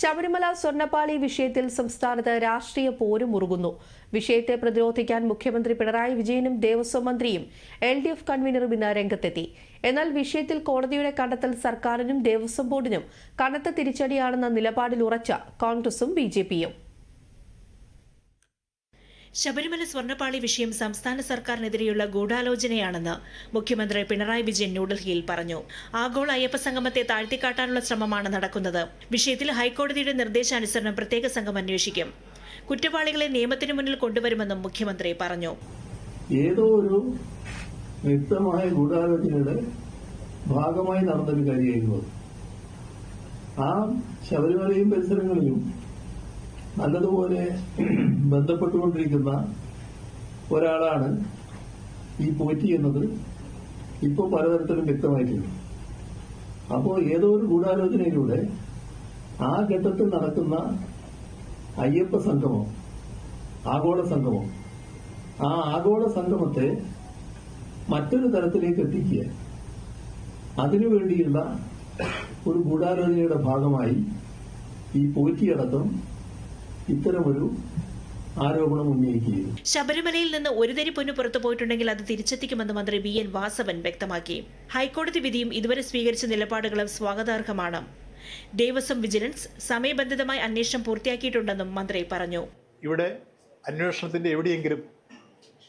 ശബരിമല സ്വർണപ്പാളി വിഷയത്തിൽ സംസ്ഥാനത്ത് രാഷ്ട്രീയ പോരും മുറുകുന്നു വിഷയത്തെ പ്രതിരോധിക്കാൻ മുഖ്യമന്ത്രി പിണറായി വിജയനും ദേവസ്വം മന്ത്രിയും എൽ ഡി എഫ് കൺവീനറും ഇന്ന് രംഗത്തെത്തി. എന്നാൽ വിഷയത്തിൽ കോടതിയുടെ കണ്ടെത്തൽ സർക്കാരിനും ദേവസ്വം ബോർഡിനും കനത്ത തിരിച്ചടിയാണെന്ന നിലപാടിൽ ഉറച്ച കോൺഗ്രസും ബി ശബരിമല സ്വർണപ്പാളി വിഷയം സംസ്ഥാന സർക്കാരിനെതിരെയുള്ള ഗൂഢാലോചനയാണെന്ന് മുഖ്യമന്ത്രി പിണറായി വിജയൻ ന്യൂഡൽഹിയിൽ പറഞ്ഞു. ആഗോള അയ്യപ്പ സംഗമത്തെ താഴ്ത്തിക്കാട്ടാനുള്ള ശ്രമമാണ് നടക്കുന്നത്. വിഷയത്തിൽ ഹൈക്കോടതിയുടെ നിർദ്ദേശാനുസരണം പ്രത്യേക സംഘം അന്വേഷിക്കും. കുറ്റവാളികളെ നിയമത്തിന് മുന്നിൽ കൊണ്ടുവരുമെന്നും മുഖ്യമന്ത്രി പറഞ്ഞു. ഏതോ ഒരു വ്യക്തമായ ഗൂഢാലോചനയുടെ ഭാഗമായി നടന്നൊരു കാര്യമായിരുന്നു ആ ശബരിമലയും പരിസരങ്ങളിലും നല്ലതുപോലെ ബന്ധപ്പെട്ടുകൊണ്ടിരിക്കുന്ന ഒരാളാണ് ഈ പോറ്റി എന്നത് ഇപ്പോൾ പലതരത്തിലും വ്യക്തമായിട്ടുണ്ട്. അപ്പോൾ ഏതോ ഒരു ഗൂഢാലോചനയിലൂടെ ആ ഘട്ടത്തിൽ നടക്കുന്ന അയ്യപ്പ സംഗമം ആഗോള സംഗമം ആ ആഗോള സംഗമത്തെ മറ്റൊരു തരത്തിലേക്ക് എത്തിക്കുക അതിനുവേണ്ടിയുള്ള ഒരു ഗൂഢാലോചനയുടെ ഭാഗമായി ഈ പോറ്റിയടക്കം ഇത്തരമൊരു ആരോപണം ഉന്നയിക്കുകയും ശബരിമലയിൽ നിന്ന് ഒരു തരി പൊന്നു പുറത്തു പോയിട്ടുണ്ടെങ്കിൽ അത് തിരിച്ചെത്തിക്കുമെന്ന് മന്ത്രി വി എൻ വാസവൻ വ്യക്തമാക്കി. ഹൈക്കോടതി വിധിയും ഇതുവരെ സ്വീകരിച്ച നിലപാടുകളും സ്വാഗതാർഹമാണ്. ദേവസ്വം വിജിലൻസ് സമയബന്ധിതമായി അന്വേഷണം പൂർത്തിയാക്കിയിട്ടുണ്ടെന്നും മന്ത്രി പറഞ്ഞു. ഇവിടെ അന്വേഷണത്തിന്റെ എവിടെയെങ്കിലും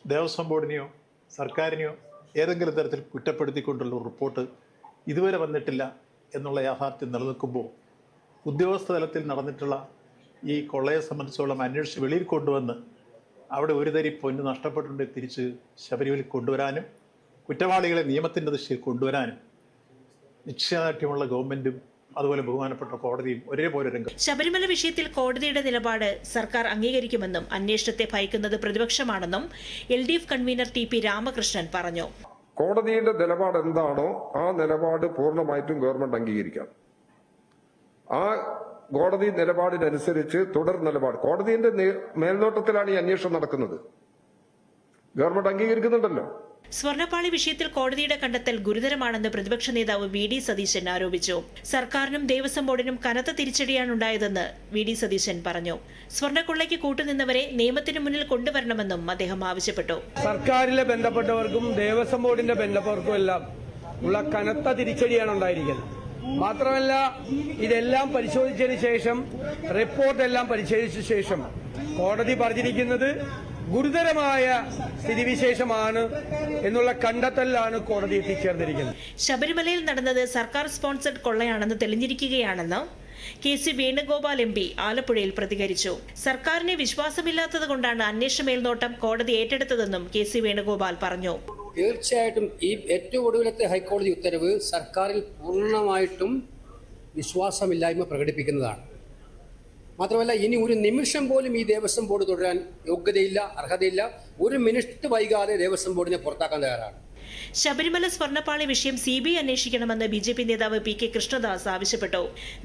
ദേവസ്വം ബോർഡിനെയോ സർക്കാരിനെയോ ഏതെങ്കിലും തരത്തിൽ കുറ്റപ്പെടുത്തിക്കൊണ്ടുള്ള റിപ്പോർട്ട് ഇതുവരെ വന്നിട്ടില്ല എന്നുള്ള യാഥാർത്ഥ്യം നിലനിൽക്കുമ്പോൾ ഉദ്യോഗസ്ഥ തലത്തിൽ നടന്നിട്ടുള്ള ഈ കൊള്ളയെ സംബന്ധിച്ചോളം അന്വേഷിച്ച് വെളിയിൽ കൊണ്ടുവന്ന് അവിടെ ഒരു തരി പൊന്ന് നഷ്ടപ്പെട്ടിട്ടുണ്ടെങ്കിൽ തിരിച്ച് ശബരിമലയിൽ കൊണ്ടുവരാനും കുറ്റവാളികളെ നിയമത്തിന്റെ ദിശയിൽ കൊണ്ടുവരാനും നിശ്ചയദാർഢ്യമുള്ള ഗവൺമെന്റും അതുപോലെ ബഹുമാനപ്പെട്ട കോടതിയും ഒരേപോലെ രംഗം ശബരിമല വിഷയത്തിൽ കോടതിയുടെ നിലപാട് സർക്കാർ അംഗീകരിക്കുമെന്നും അന്വേഷണത്തെ ഭയക്കുന്നത് പ്രതിപക്ഷമാണെന്നും L D F convener T P Ramakrishnan പറഞ്ഞു. കോടതിയുടെ നിലപാട് എന്താണോ ആ നിലപാട് പൂർണമായിട്ടും ഗവൺമെന്റ് അംഗീകരിക്കാം ആ കോടതി നിലപാടിനനുസരിച്ച് തുടർ നിലപാട്. കോടതിയുടെ മേൽനോട്ടത്തിലാണ് ഈ അന്വേഷണം നടക്കുന്നത്. ഗവൺമെന്റ് അംഗീകരിക്കുന്നുണ്ടല്ലോ. സ്വർണപ്പാളി വിഷയത്തിൽ കോടതിയുടെ കണ്ടെത്തൽ ഗുരുതരമാണെന്ന് പ്രതിപക്ഷ നേതാവ് വി ഡി സതീശൻ ആരോപിച്ചു. സർക്കാരിനും ദേവസ്വം ബോർഡിനും കനത്ത തിരിച്ചടിയാണുണ്ടായതെന്ന് വി ഡി സതീശൻ പറഞ്ഞു. സ്വർണക്കൊള്ളയ്ക്ക് കൂട്ടുനിന്നവരെ നിയമത്തിന് മുന്നിൽ കൊണ്ടുവരണമെന്നും അദ്ദേഹം ആവശ്യപ്പെട്ടു. സർക്കാരിലെ ബന്ധപ്പെട്ടവർക്കും ദേവസ്വം ബോർഡിന്റെ ബന്ധപ്പെട്ടവർക്കും എല്ലാം ഉള്ള കനത്ത തിരിച്ചടിയാണ് ഉണ്ടായിരിക്കുന്നത് മാത്രമല്ല ഇതെല്ലാം പരിശോധിച്ചതിന് ശേഷം റിപ്പോർട്ടെല്ലാം പരിശോധിച്ച ശേഷം കോടതി പറഞ്ഞിരിക്കുന്നത് ഗുരുതരമായ സ്ഥിതിവിശേഷമാണ് എന്നുള്ള കണ്ടെത്തലിലാണ് കോടതി എത്തിച്ചേർന്നിരിക്കുന്നത്. ശബരിമലയിൽ നടന്നത് സർക്കാർ സ്പോൺസർഡ് കൊള്ളയാണെന്ന് തെളിഞ്ഞിരിക്കുകയാണെന്ന് K C Venugopal M P ആലപ്പുഴയിൽ പ്രതികരിച്ചു. സർക്കാരിനെ വിശ്വാസമില്ലാത്തത് കൊണ്ടാണ് അന്വേഷണ മേൽനോട്ടം കോടതി ഏറ്റെടുത്തതെന്നും കെ സി വേണുഗോപാൽ പറഞ്ഞു. തീർച്ചയായിട്ടും ഈ ഏറ്റവും ഒടുവിലത്തെ ഹൈക്കോടതി ഉത്തരവ് സർക്കാരിൽ പൂർണമായിട്ടും വിശ്വാസമില്ലായ്മ പ്രകടിപ്പിക്കുന്നതാണ്. മാത്രമല്ല ഇനി ഒരു നിമിഷം പോലും ഈ ദേവസ്വം ബോർഡ് തുടരാൻ യോഗ്യതയില്ല അർഹതയില്ല. ഒരു മിനിറ്റ് വൈകാതെ ദേവസ്വം ബോർഡിനെ പുറത്താക്കാൻ തയ്യാറാണ്. ശബരിമല സ്വർണപ്പാളി വിഷയം സി ബി ഐ അന്വേഷിക്കണമെന്ന് ബി ജെ പി നേതാവ് പി കെ കൃഷ്ണദാസ് ആവശ്യപ്പെട്ടു.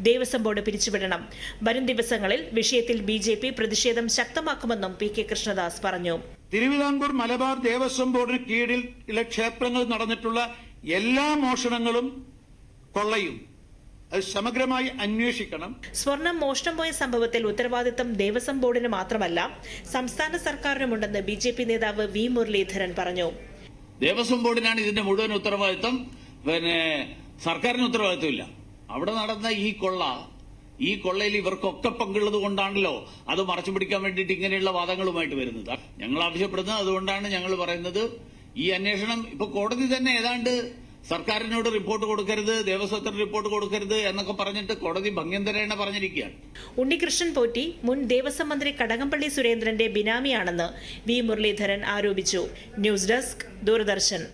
ദേവസ്വം ബോർഡ് പിരിച്ചുവിടണം. വരും ദിവസങ്ങളിൽ വിഷയത്തിൽ ബി ജെ പി പ്രതിഷേധം ശക്തമാക്കുമെന്നും പി കെ കൃഷ്ണദാസ് പറഞ്ഞു. തിരുവിതാംകൂർ മലബാർ ദേവസ്വം ബോർഡിന് കീഴിലെ ക്ഷേത്രങ്ങളിൽ നടന്നിട്ടുള്ള എല്ലാ മോഷണങ്ങളും കൊള്ളയും. അത് സമഗ്രമായി അന്വേഷിക്കണം. സ്വർണം മോഷണം പോയ സംഭവത്തിൽ ഉത്തരവാദിത്തം ദേവസ്വം ബോർഡിന് മാത്രമല്ല സംസ്ഥാന സർക്കാരിനുമുണ്ടെന്ന് ബി ജെ പി നേതാവ് വി മുരളീധരൻ പറഞ്ഞു. ദേവസ്വം ബോർഡിനാണ് ഇതിന്റെ മുഴുവൻ ഉത്തരവാദിത്വം. പിന്നെ സർക്കാരിന് ഉത്തരവാദിത്വമില്ല. അവിടെ നടന്ന ഈ കൊള്ള ഈ കൊള്ളയിൽ ഇവർക്കൊക്കെ പങ്കുള്ളത് കൊണ്ടാണല്ലോ അത് മറച്ചു പിടിക്കാൻ വേണ്ടിയിട്ട് ഇങ്ങനെയുള്ള വാദങ്ങളുമായിട്ട് വരുന്നത്. ഞങ്ങൾ ആവശ്യപ്പെടുന്നത് അതുകൊണ്ടാണ് ഞങ്ങൾ പറയുന്നത്. ഈ അന്വേഷണം ഇപ്പൊ കോടതി തന്നെ ഏതാണ്ട് സർക്കാരിനോട് റിപ്പോർട്ട് കൊടുക്കരുത് ദേവസ്വത്തിന് റിപ്പോർട്ട് കൊടുക്കരുത് എന്നൊക്കെ പറഞ്ഞിട്ട് കോടതി ഭംഗ്യന്തരേണ പറഞ്ഞിരിക്കുകയാണ്. ഉണ്ണികൃഷ്ണൻ പോറ്റി മുൻ ദേവസ്വം മന്ത്രി കടകംപള്ളി സുരേന്ദ്രന്റെ ബിനാമിയാണെന്ന് വി മുരളീധരൻ ആരോപിച്ചു. News desk Doordarshan.